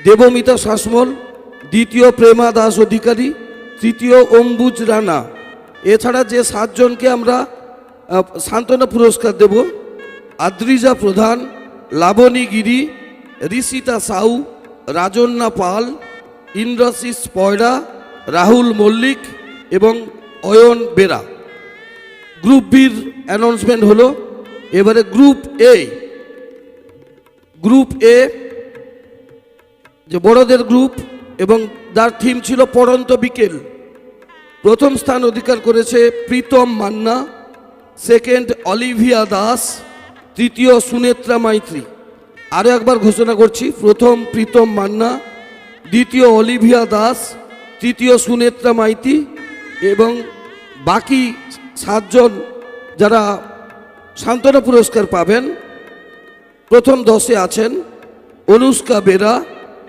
দেবমিতা শাসমল, দ্বিতীয় প্রেমা দাস অধিকারী, তৃতীয় অম্বুজ রানা। এছাড়া যে সাতজনকে আমরা সান্ত্বনা পুরস্কার দেব, আদ্রিজা প্রধান, লাবণী গিরি, ঋষিতা সাউ, রাজন্না পাল, ইন্দ্রাশিস পয়রা, রাহুল মল্লিক এবং অয়ন বেরা। গ্রুপ বির অ্যানাউন্সমেন্ট হলো, এবারে গ্রুপ এ। গ্রুপ এ যে বড়দের গ্রুপ এবং যার থিম ছিল পড়ন্ত বিকেল। প্রথম স্থান অধিকার করেছে প্রীতম মান্না, সেকেন্ড অলিভিয়া দাস, তৃতীয় সুনেত্রা মাইত্রী। আরও একবার ঘোষণা করছি, প্রথম প্রীতম মান্না, দ্বিতীয় অলিভিয়া দাস, তৃতীয় সুনেত্রা মাইতি এবং বাকি সাতজন যারা সান্ত্বনা পুরস্কার পাবেন, প্রথম দশে আছেন অনুষ্কা বেরা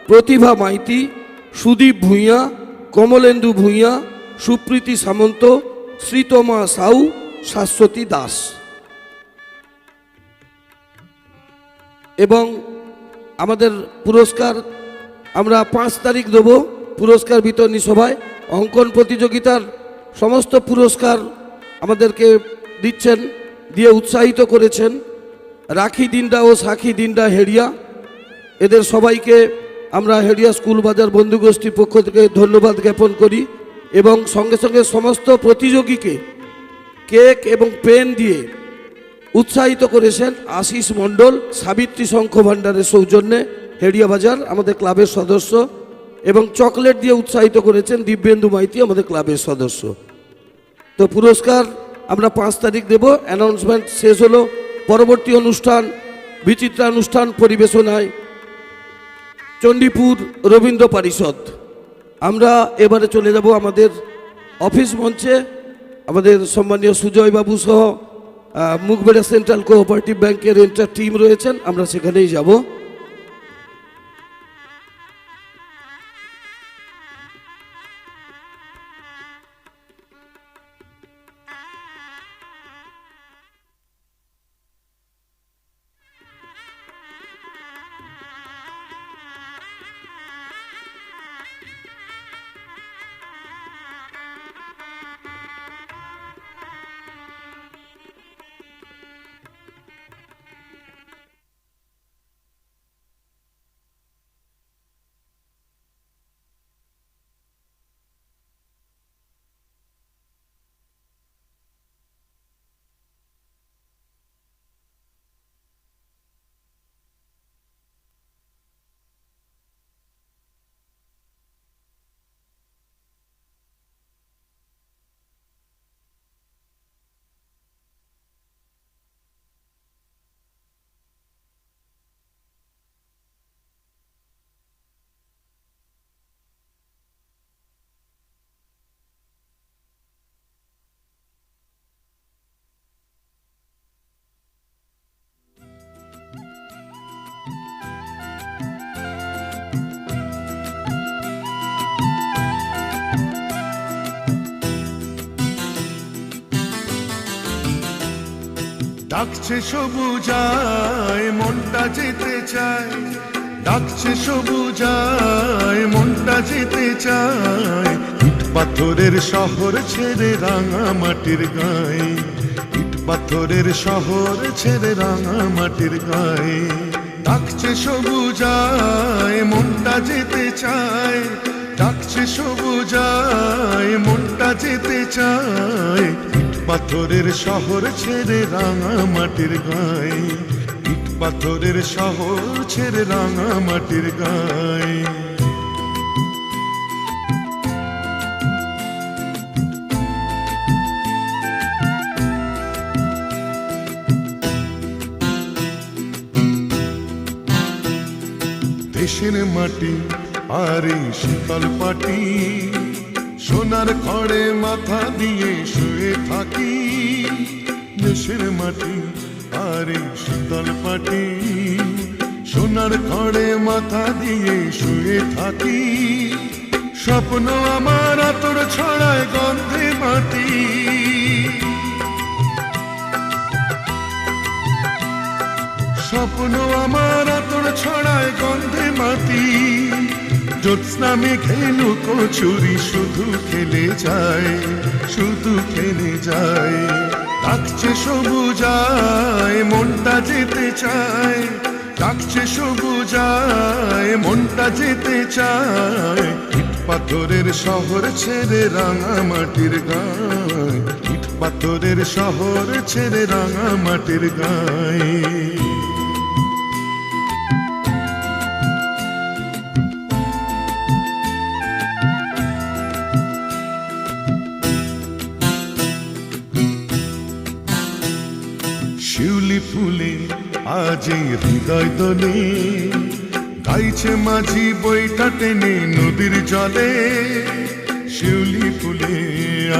প্রতিভা মাইতি, সুদীপ ভূঁইয়া, কমলেন্দু ভূঁইয়া, সুপ্রীতি সামন্ত, শ্রীতমা সাউ, শাশ্বতী দাস। এবং আমাদের পুরস্কার আমরা পাঁচ তারিখ দেব, পুরস্কার বিতরণী সভায়। অঙ্কন প্রতিযোগিতার সমস্ত পুরস্কার আমাদেরকে দিচ্ছেন, দিয়ে উৎসাহিত করেছেন। রাখি দিনটা ও সাখী দিনটা হেরিয়া এদের সবাইকে আমরা হেডিয়া স্কুল বাজার বন্ধুগোষ্ঠীর পক্ষ থেকে ধন্যবাদ জ্ঞাপন করি এবং সঙ্গে সঙ্গে সমস্ত প্রতিযোগীকে কেক এবং পেন দিয়ে উৎসাহিত করেছেন আশিস মণ্ডল, সাবিত্রী শঙ্খ ভাণ্ডারের সৌজন্যে হেডিয়া বাজার, আমাদের ক্লাবের সদস্য এবং চকলেট দিয়ে উৎসাহিত করেছেন দিব্যেন্দু মাইতি, আমাদের ক্লাবের সদস্য। তো পুরস্কার আমরা পাঁচ তারিখ দেব অ্যানাউন্সমেন্ট শেষ হলো, পরবর্তী অনুষ্ঠান বিচিত্রা অনুষ্ঠান পরিবেশনায় চণ্ডীপুর রবীন্দ্র পরিষদ। আমরা এবারে চলে যাব আমাদের অফিস মঞ্চে। আমাদের সম্মানীয় সুজয় বাবু সহ মুখবেড়া সেন্ট্রাল কোঅপারেটিভ ব্যাংকের এন্টার টিম রয়েছেন। আমরা সেখানেই যাব। ডাকছে সবুজায়, মনটা যেতে চায়। ডাকছে সবুজায়, মনটা যেতে চায়। ইট পাথরের শহর ছেড়ে রাঙা মাটির গায়ে। ইট পাথরের শহর ছেড়ে রাঙা মাটির গায়ে। ডাকছে সবুজায়, মনটা যেতে চায়। ডাকছে সবুজায়, মনটা যেতে চায়। পাথরের শহর ছেড়ে রাঙা মাটির গায়ে। ইট পাথরের শহর ছেড়ে রাঙা মাটির গায়ে। দেশের মাটি আর শীতল পাটি। সোনার খড়ে মাথা দিয়ে শুয়ে থাকি। দেশের মাটি আর শীতল পাটি। সোনার খড়ে মাথা দিয়ে শুয়ে থাকি। স্বপ্ন আমার আতর ছড়ায় গন্ধে মাটি। স্বপ্ন আমার আতর ছড়ায় গন্ধে মাটি। জ্যোৎস্না মেঘে কচুরি শুধু খেলে যায়, শুধু খেলে যায়। ডাকছে সবুজায়, মনটা যেতে চায়। ডাকছে সবুজায়, মনটা যেতে চায়। ইট পাথরের শহর ছেড়ে রাঙা মাটির গায়। ইট পাথরের শহর ছেড়ে রাঙা মাটির গায়ে। এই হৃদয় দোলে গাইছে মাঝি বইটা টেনে নদীর জলে। শিউলি ফুলে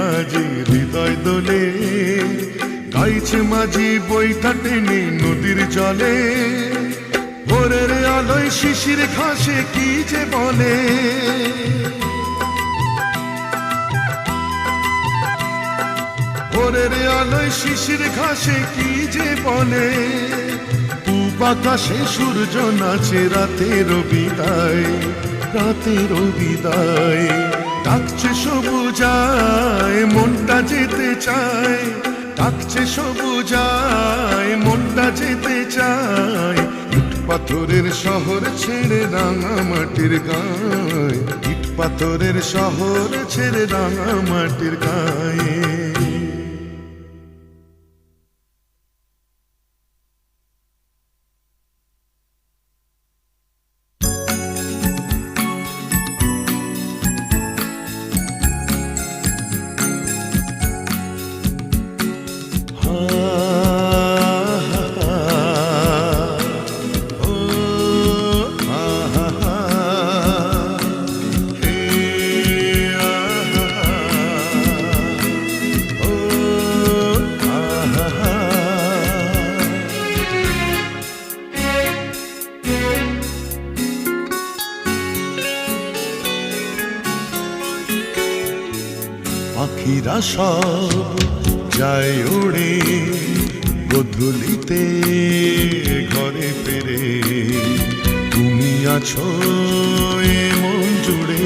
আজ হৃদয় দোলে গাইছে মাঝি বইটা টেনে নদীর জলে। ভোরের আলোয় শিশির ঘাসে কি যে বলে। ভোরের আলোয় শিশির ঘাসে কি যে বলে। আকাশে সূর্য নাচে রাতের বিদায় রাতের বিদায়। ডাকছে সবুজায় মনটা যেতে চায়। ডাকছে সবুজায় মনটা যেতে চায়। ইট পাথরের শহর ছেড়ে রাঙা মাটির গায়। ইট পাথরের শহর ছেড়ে রাঙা মাটির গায়ে। পাখিরা সব যায় ওড়ে গধূলিতে ঘরে ফেরে। তুমি আছো মন জুড়ে,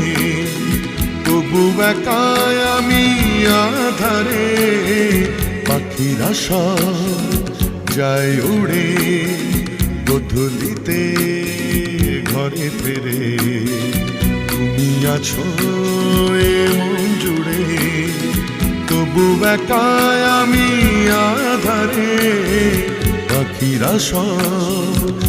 তবু একাই আমি আধারে। পাখিরা সব যায় উড়ে গধূলিতে ঘরে ফেরে। তুমি আছো মন জুড়ে তবু একাই আমি আধারে পাখিরা সব